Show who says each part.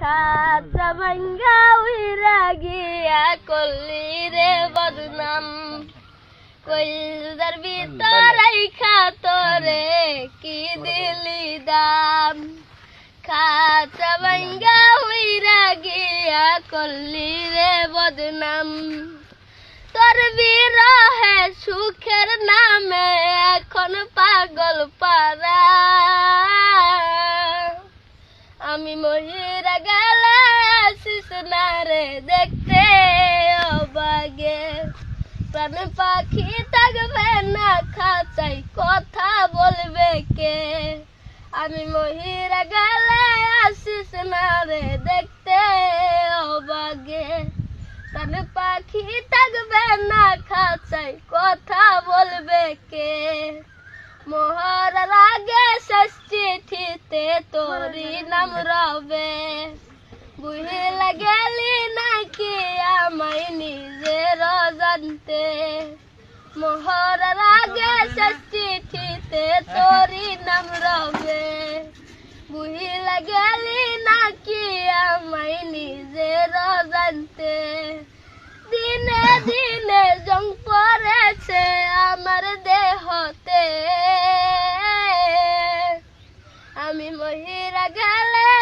Speaker 1: খাতা ভাঙ্গা উইরা গিয়া করলি রে বদনাম। কইলদার ভিতর রাইখা তোরে, কি দিলি দাম? খাতা ভাঙ্গা উইরা গিয়া করলি রে বদনাম। তোর বিরহে সুখের নামে এখন পাগল পারা আমি মহিরা গেলে আসিস না রে দেখতে অবাগে। প্রাণ পাখি থাকবে না খাঁচাই কথা বলবে কে? আমি মহিরা গেলে আসিস না রে দেখতে অবাগে। প্রাণ পাখি থাকবে না খাঁচাই কথা বলবে কে? মোহর আগে রবে বুঝে গেলি নাকি আমায় নিজের জানতে মোহর আগে নাম রবে। বুঝে গেলি নাকি আমায় নিজের জানতে দিনে দিনে জং পড়েছে in my head, I got love.